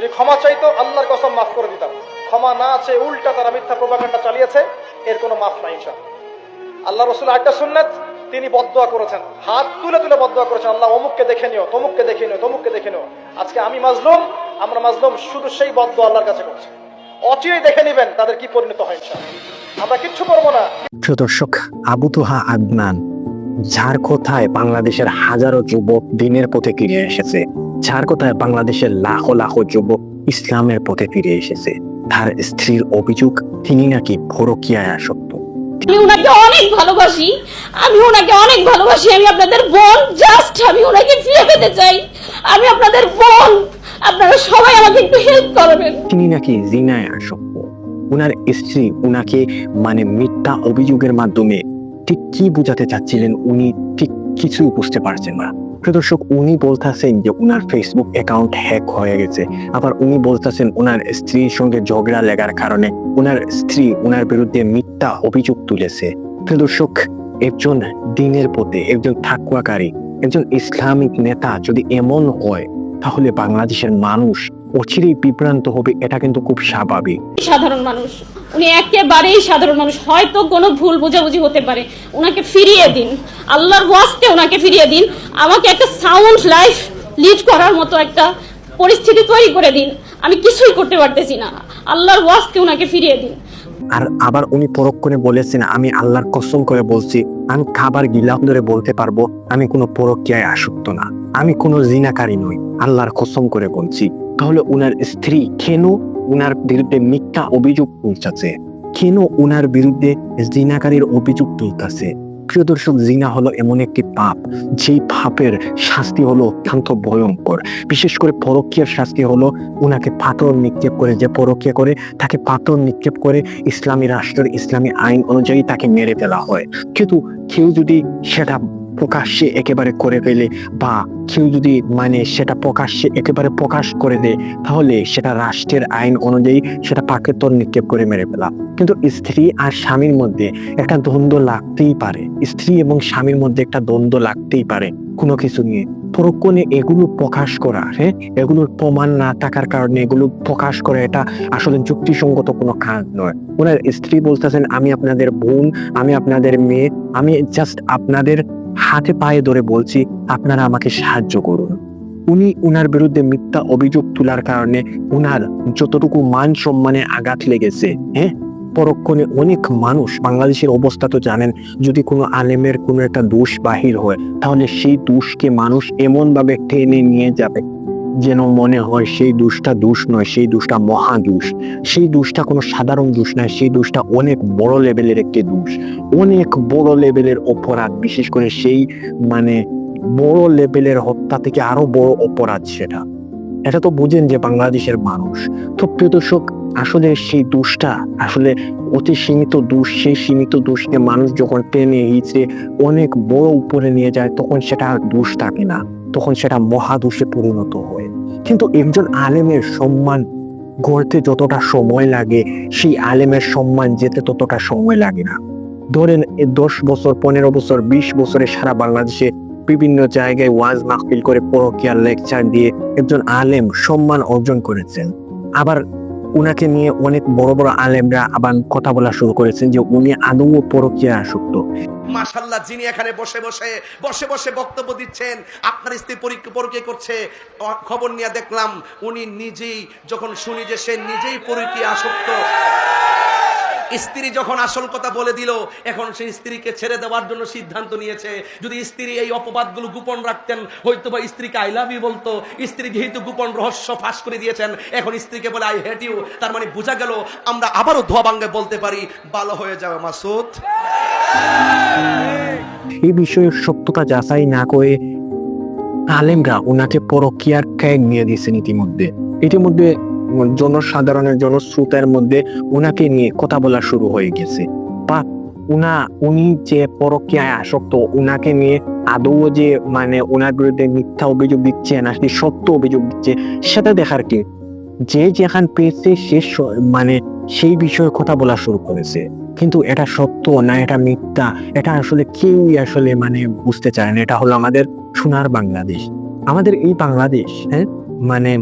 যদি ক্ষমা চাইতো, আল্লাহর কসম মাফ করে দিতাম। ক্ষমা না আছে উল্টা তারা মিথ্যা প্রভাকাণ্ডা চালিয়েছে, এর কোনো মাফ নাই ইনশাআল্লাহ। আল্লাহ রসুল একটা সুন্নাত, তিনি বদদোয়া করেছেন। হাত তুলে তুলে বদদোয়া করেছেন, আল্লাহ অমুককে দেখে নিও, তমুককে দেখে নিও, তমুককে দেখে নিও। আজকে আমি মাজলুম, আমরা মাজলুম শুধু সেই বদদোয়া আল্লাহর কাছে করছি। অচিরেই দেখে নেবেন তাদের কি পরিণত হয় আমরা কিচ্ছু করব না। প্রিয় দর্শক, আবু তোহা আদনান, যার কথায় বাংলাদেশের হাজারো যুবক দিনের পথে ফিরে এসেছে। যার কথায় বাংলাদেশের লাখো লাখো যুবক ইসলামের পথে ফিরে এসেছে। তার স্ত্রীর অভিযোগ তিনি নাকি ভরকিয়ায় আসক্ত। আমি ওনাকে অনেক ভালোবাসি। আমি ওনাকে অনেক ভালোবাসি। আমি আপনাদের বোন জাস্ট আমি ওনাকে ফিরে পেতে চাই। আমি আপনাদের বোন। আপনারা সবাই আমাকে একটু হেল্প করবেন। তিনি নাকি জিনায় আসক্ত। উনার স্ত্রী উনাকে মানে মিথ্যা অভিযোগের মাধ্যমে ঠিক কি বোঝাতে চাচ্ছিলেন উনি ঠিক কিছু বুঝতে পারছেন না। প্রিয় দর্শক উনি বলতেছেন যে উনার ফেসবুক অ্যাকাউন্ট হ্যাক হয়ে গেছে। আবার উনি বলতেছেন উনার স্ত্রীর সঙ্গে ঝগড়া লাগার কারণে উনার স্ত্রী উনার বিরুদ্ধে মিথ্যা অভিযোগ তুলেছে। প্রিয় একজন দিনের পথে একজন থাকুয়াকারী, একজন ইসলামিক নেতা যদি এমন হয়, তাহলে বাংলাদেশের মানুষ অচিরেই বিভ্রান্ত হবে এটা কিন্তু খুব স্বাভাবিক। সাধারণ মানুষ? উনি একেবারেই সাধারণ মানুষ। হয়তো কোনো ভুল বোঝাবুঝি হতে পারে। ওনাকে ফিরিয়ে দিন। আল্লাহর ওয়াস্তে ওনাকে ফিরিয়ে দিন। আমাকে একটা সাউন্ড লাইফ লিড করার মতো একটা পরিস্থিতি তৈরি করে দিন। আমি কিছুই করতে পারতেছি না। আল্লাহর ওয়াস্তে ওনাকে ফিরিয়ে দিন। আর আবার উনি পরক্ষণে বলেছেন আমি আল্লাহর কসম করে বলছি আমি খাবার গিলাপ ধরে বলতে পারব আমি কোনো পরক্রিয়ায় আসক্ত না। আমি কোনো জিনাকারী নই আল্লাহর কসম করে বলছি। তাহলে উনার স্ত্রী কেন উনার বিরুদ্ধে মিথ্যা অভিযোগ তুলতেছে? কেন উনার বিরুদ্ধে জিনাকারীর অভিযোগ তুলতেছে? প্রিয় দর্শক, জিনা হলো এমন একটি পাপ। যেই পাপের শাস্তি হলো অত্যন্ত ভয়ঙ্কর। বিশেষ করে পরকীয়ার শাস্তি হলো উনাকে পাথর নিক্ষেপ করে যে পরকীয়া করে, তাকে পাথর নিক্ষেপ করে ইসলামী রাষ্ট্রের ইসলামী আইন অনুযায়ী তাকে মেরে ফেলা হয়। কিন্তু কেউ যদি সেটা প্রকাশ্যে একেবারে করে ফেলে বা কেউ যদি মানে সেটা প্রকাশ্যে একেবারে প্রকাশ করে দেয়, তাহলে সেটা রাষ্ট্রের আইন অনুযায়ী সেটা পাকেতর নিক্ষেপ করে মেরে ফেলা। কিন্তু স্ত্রী আর স্বামীর মধ্যে একটা দ্বন্দ্ব লাগতেই পারে। স্ত্রী এবং স্বামীর মধ্যে একটা দ্বন্দ্ব লাগতেই পারে কোনো কিছু নিয়ে। পরক্ষণে এগুলো প্রকাশ করা হ্যাঁ? এগুলোর প্রমাণ না থাকার কারণে এগুলো প্রকাশ করা এটা আসলে যুক্তিসঙ্গত কোনো কাজ নয়। ওনার স্ত্রী বলতেছেন, আমি আপনাদের বোন, আমি আপনাদের মেয়ে, আমি জাস্ট আপনাদের হাতে পায়ে ধরে বলছি, আপনারা আমাকে সাহায্য করুন। উনি উনার বিরুদ্ধে মিথ্যা অভিযোগ তোলার কারণে উনার যতটুকু মান সম্মানে আঘাত লেগেছে হ্যাঁ? পরক্ষণে অনেক মানুষ, বাংলাদেশের অবস্থা তো জানেন, যদি কোনো আলেমের কোনো একটা দোষ বাহির হয়, তাহলে সেই দোষকে মানুষ এমনভাবে টেনে নিয়ে যাবে। যেন মনে হয় সেই দোষটা দোষ নয়, সেই দোষটা মহা দোষ। সেই দোষটা কোনো সাধারণ দোষ নয়, সেই দোষটা অনেক বড় লেভেলের একটি দোষ। অনেক বড় লেভেলের অপরাধ, বিশেষ করে সেই মানে বড় লেভেলের হত্যা থেকে আরও বড় অপরাধ সেটা। এটা তো বুঝেন যে বাংলাদেশের মানুষ। তো প্রিয় দর্শক, আসলে সেই দোষটা, আসলে অতি সীমিত দোষ, সেই সীমিত দোষকে মানুষ যখন টেনে হিচড়ে অনেক বড় উপরে নিয়ে যায়, তখন সেটা আর দোষ থাকে না। তখন সেটা মহাদোষে পরিণত হয়। কিন্তু একজন আলেমের সম্মান গড়তে যতটা সময় লাগে, সেই আলেমের সম্মান যেতে ততটা সময় লাগে না। ধরেন দশ বছর, পনেরো বছর, বিশ বছরে সারা বাংলাদেশে বিভিন্ন জায়গায় ওয়াজ মাহফিল করে পরকিয়ার লেকচার দিয়ে একজন আলেম সম্মান অর্জন করেছেন। আবার উনাকে নিয়ে অনেক বড় বড় আলেমরা আবার কথা বলা শুরু করেছেন যে উনি আদৌ পরকিয়া আসক্ত। মাশাল্লাহ যিনি এখানে বসে বসে বসে বসে বক্তব্য দিচ্ছেন, আপনার স্ত্রী পরীক্ষা করছে খবর নিয়ে দেখলাম, উনি নিজেই যখন শুনি যে সে নিজেই পরীক্ষা আসক্ত। স্ত্রী যখন আসল কথা বলে দিল, এখন সেই স্ত্রীকে ছেড়ে দেওয়ার জন্য সিদ্ধান্ত নিয়েছে। যদি স্ত্রী এই অপবাদগুলো গোপন রাখতেন হয়তো বা স্ত্রীকে আই লাভ ইউ বলতো। স্ত্রী যেহেতু গোপন রহস্য ফাঁস করে দিয়েছেন, এখন স্ত্রীকে বলে আই হেট ইউ তার মানে বোঝা গেল, আমরা আবারও ধোয়া ভাঙ্গে বলতে পারি, ভালো হয়ে যাবে মাসুদ এই বিষয়ের সত্যতা যাচাই না করে আলেমরা ওনাকে পরকিয়ার ক্যাগ নিয়ে দিয়েছেন ইতিমধ্যে। ইতিমধ্যে জনসাধারণের জনশ্রোতার মধ্যে ওনাকে নিয়ে কথা বলা শুরু হয়ে গেছে। বা উনা, উনি যে পরকিয়ায় আসক্ত, উনাকে নিয়ে আদৌ যে মানে ওনার বিরুদ্ধে মিথ্যা অভিযোগ দিচ্ছে নাকি সত্য অভিযোগ দিচ্ছে, সেটা দেখার কি? যে যেখান পেয়েছে সে মানে সেই বিষয়ে কথা বলা শুরু করেছে। কিন্তু এটা সত্য না, এটা মিথ্যা? এটা আসলে কেউই আসলে মানে বুঝতে চায় না। এটা হলো আমাদের সোনার বাংলাদেশ। আমাদের এই বাংলাদেশ হ্যাঁ? মানে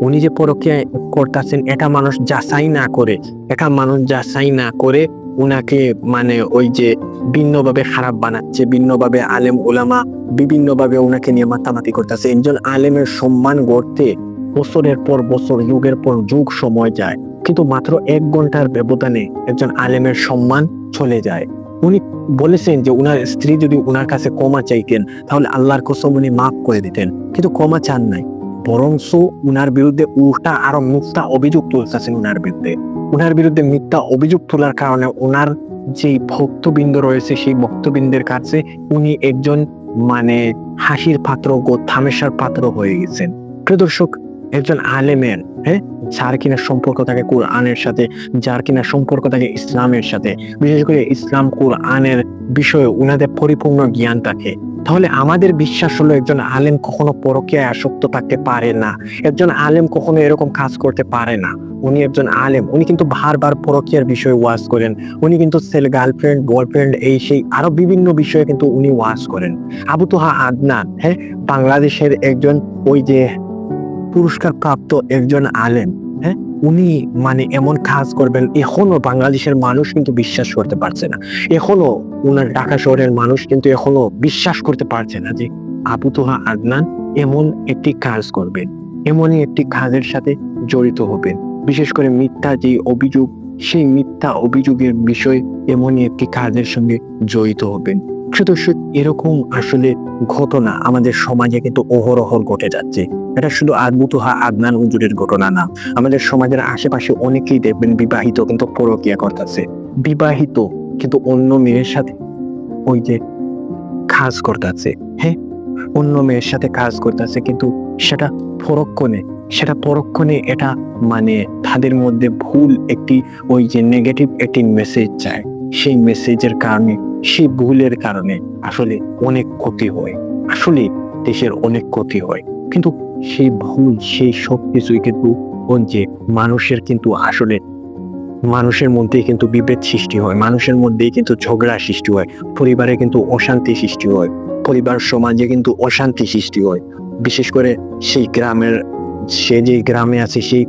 উনি যে পরকিয়া করতেছেন, এটা মানুষ যাচাই না করে, এটা মানুষ যাচাই না করে উনাকে মানে ওই যে ভিন্নভাবে খারাপ বানাচ্ছে, ভিন্নভাবে আলেম ওলামা বিভিন্নভাবে ওনাকে নিয়ে মাতামাতি করতেছে। একজন আলেমের সম্মান গড়তে বছরের পর বছর, যুগের পর যুগ সময় যায়। কিন্তু মাত্র এক ঘণ্টার ব্যবধানে একজন আলেমের সম্মান চলে যায়। উনি বলেছেন যে উনার স্ত্রী যদি উনার কাছে ক্ষমা চাইতেন, তাহলে আল্লাহর কসম উনি মাফ করে দিতেন। কিন্তু ক্ষমা চান নাই। বরংস উনার বিরুদ্ধে উল্টা আরও মিথ্যা অভিযোগ তুলতেছেন উনার বিরুদ্ধে। উনার বিরুদ্ধে মিথ্যা অভিযোগ তোলার কারণে ওনার যে ভক্তবৃন্দ রয়েছে, সেই ভক্তবৃন্দের কাছে উনি একজন মানে হাসির পাত্র, গো থামেশার পাত্র হয়ে গেছেন। প্রিয় দর্শক একজন আলেমের হ্যাঁ? যার কিনা সম্পর্ক থাকে কোরআনের সাথে, যার কিনা সম্পর্ক থাকে ইসলামের সাথে। বিশেষ করে ইসলাম কোরআনের বিষয়ে উনাদের পরিপূর্ণ জ্ঞান থাকে। তাহলে আমাদের বিশ্বাস হলো একজন আলেম কখনো পরকীয়ায় আসক্ত থাকতে পারে না। একজন আলেম কখনো এরকম কাজ করতে পারে না। উনি একজন আলেম। উনি কিন্তু বারবার পরকীয়ার বিষয়ে ওয়াজ করেন। উনি কিন্তু সেল গার্লফ্রেন্ড, বয়ফ্রেন্ড, এই সেই আরও বিভিন্ন বিষয়ে কিন্তু উনি ওয়াজ করেন। আবু তোহা আদনান হ্যাঁ? বাংলাদেশের একজন ওই যে পুরস্কার প্রাপ্ত একজন আলেম হ্যাঁ? উনি মানে এমন কাজ করবেন, এখনও বাংলাদেশের মানুষ কিন্তু বিশ্বাস করতে পারছে না। এখনও উনার ঢাকা শহরের মানুষ কিন্তু এখনও বিশ্বাস করতে পারছে না যে আবু তোহা আদনান এমন একটি কাজ করবেন, এমনই একটি কাজের সাথে জড়িত হবেন। বিশেষ করে মিথ্যা যে অভিযোগ, সেই মিথ্যা অভিযোগের বিষয় এমনই একটি কাজের সঙ্গে জড়িত হবেন। দর্শক এরকম আসলে ঘটনা আমাদের সমাজে কিন্তু অহরহ ঘটে যাচ্ছে। এটা শুধু আদবুতুহা আদনান হুজুরের ঘটনা না, আমাদের সমাজের আশেপাশে অনেকেই দেখবেন বিবাহিত কিন্তু পরকিয়া করতেছে। বিবাহিত কিন্তু অন্য মেয়ের সাথে ওই যে কাজ করতেছে হ্যাঁ? অন্য মেয়ের সাথে কাজ করতেছে কিন্তু সেটা পরক্ষণে সেটা পরক্ষণে এটা মানে তাদের মধ্যে ভুল একটি ওই যে নেগেটিভ একটি মেসেজ যায় সেই মেসেজের কারণে সেই ভুলের কারণে আসলে অনেক ক্ষতি হয়। আসলে দেশের অনেক ক্ষতি হয়। কিন্তু সেই ভুল, সেই সব কিছুই কিন্তু যে মানুষের কিন্তু আসলে মানুষের মধ্যেই কিন্তু বিভেদ সৃষ্টি হয়। মানুষের মধ্যেই কিন্তু ঝগড়া সৃষ্টি হয়। পরিবারে কিন্তু অশান্তি সৃষ্টি হয়। পরিবার, সমাজে কিন্তু অশান্তি সৃষ্টি হয়। বিশেষ করে সেই গ্রামের, সে যে গ্রামে আছে, সেই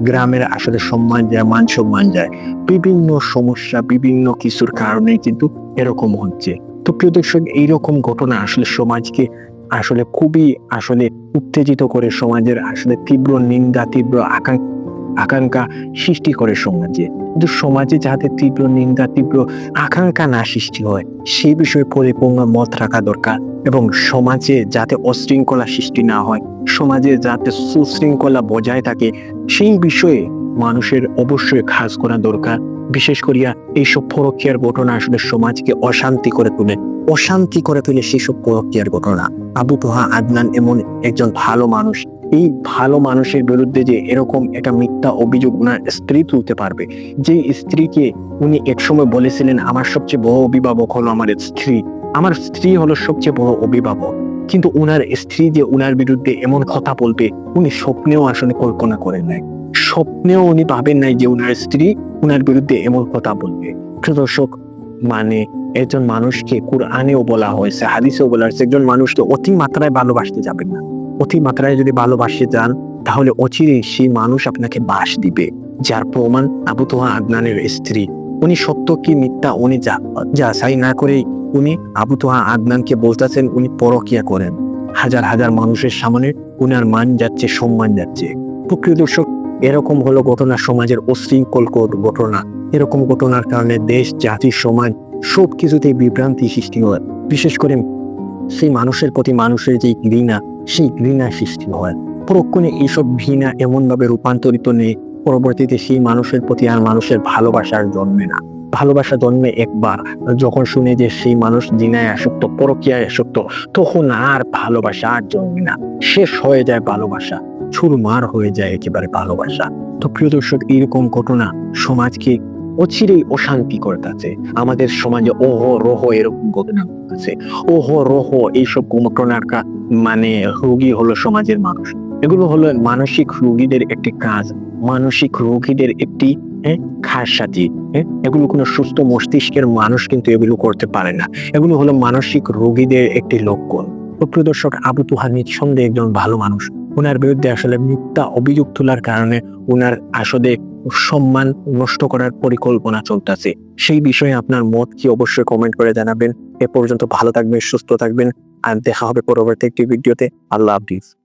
গ্রামের আসলে সম্মান যায় মান সম্মান যায়। বিভিন্ন সমস্যা, বিভিন্ন কিছুর কারণে কিন্তু এরকম হচ্ছে। তো প্রিয় দর্শক, এইরকম ঘটনা আসলে সমাজকে আসলে খুবই আসলে উত্তেজিত করে, সমাজের আসলে তীব্র নিন্দা, তীব্র আকাঙ্ক্ষা আকাঙ্ক্ষা সৃষ্টি করে সমাজে। কিন্তু সমাজে যাতে তীব্র নিন্দা, তীব্র আকাঙ্ক্ষা না সৃষ্টি হয় সেই বিষয়ে পরিপূর্ণ মত রাখা দরকার এবং সমাজে যাতে অশৃঙ্খলা সৃষ্টি না হয়, সমাজে যাতে সুশৃঙ্খলা বজায় থাকে, সেই বিষয়ে মানুষের অবশ্যই কাজ করা দরকার। বিশেষ করিয়া এইসব পরকীয়ার ঘটনা আসলে সমাজকে অশান্তি করে তোলে। অশান্তি করে তোলে সেসব পরকীয়ার ঘটনা। আবু তোহা আদনান এমন একজন ভালো মানুষ। এই ভালো মানুষের বিরুদ্ধে যে এরকম একটা মিথ্যা অভিযোগ ওনার স্ত্রী তুলতে পারবে, যে স্ত্রীকে উনি একসময় বলেছিলেন, আমার সবচেয়ে বড় অভিভাবক হলো আমার স্ত্রী। আমার স্ত্রী হলো সবচেয়ে বড় অভিভাবক। কিন্তু উনার স্ত্রী যে উনার বিরুদ্ধে এমন কথা বলবে, উনি স্বপ্নেও আসলে কল্পনা করেন নাই। স্বপ্নেও উনি ভাবেন নাই যে উনার স্ত্রী উনার বিরুদ্ধে এমন কথা বলবে। দর্শক মানে একজন মানুষকে কোরআনেও বলা হয়েছে, হাদিসেও বলা হয়েছে, একজন মানুষকে অতি মাত্রায় ভালোবাসতে যাবেন না। অতি মাত্রায় যদি ভালোবাসতে যান, তাহলে অচিরে সেই মানুষ আপনাকে বাস দিবে, যার প্রমাণ আবু তোহা আদনানের স্ত্রী। উনি সত্য কি মিথ্যা, উনি যাচাই না করে উনি আবু তোহা আদনানকে বলতেছেন, উনি পরকিয়া করেন। হাজার হাজার মানুষের সামনে উনার মান যাচ্ছে, সম্মান যাচ্ছে। তো প্রিয় দর্শক এরকম হলো ঘটনা সমাজের অশৃঙ্খল ঘট- ঘটনা। এরকম ঘটনার কারণে দেশ, জাতি, সমাজ সব কিছুতেই বিভ্রান্তি সৃষ্টি হয়। বিশেষ করে সেই মানুষের প্রতি মানুষের যে ঘৃণা, সেই ঘৃণা সৃষ্টি হয়। পরক্ষণে এইসব ঘৃণা এমন ভাবে রূপান্তরিত নেই পরবর্তীতে সেই মানুষের প্রতি আর মানুষের ভালোবাসার জন্মে না। ভালোবাসা জন্মে একবার। যখন শুনে যে সেই মানুষ জিনায় আসক্ত পরকিয়ায় আসক্ত, তখন আর ভালোবাসা আর জন্মে না। শেষ হয়ে যায় ভালোবাসা। ছুরমার হয়ে যায় একেবারে ভালোবাসা। তো প্রিয় দর্শক এইরকম ঘটনা সমাজকে অচিরেই অশান্তি করতেছে। আমাদের সমাজে ওহ রহ এরকম ঘটনা ঘটতেছে। ওহ রহ এইসব ঘটনার মানে রোগী হলো সমাজের মানুষ। এগুলো হলো মানসিক রোগীদের একটি কাজ। মানসিক রোগীদের একটি হ্যাঁ, খাসাতি হ্যাঁ এগুলো কোনো সুস্থ মস্তিষ্কের মানুষ কিন্তু এগুলো করতে পারে না। এগুলো হলো মানসিক রোগীদের একটি লক্ষণ। প্রিয় দর্শক আবু তুহা নিঃসন্দেহে একজন ভালো মানুষ। ওনার বিরুদ্ধে আসলে মিথ্যা অভিযোগ তোলার কারণে ওনার আসলে সম্মান নষ্ট করার পরিকল্পনা চলতেছে। সেই বিষয়ে আপনার মত কি অবশ্যই কমেন্ট করে জানাবেন। এ পর্যন্ত ভালো থাকবেন, সুস্থ থাকবেন। আর দেখা হবে পরবর্তী একটি ভিডিওতে আল্লাহ হাফিজ।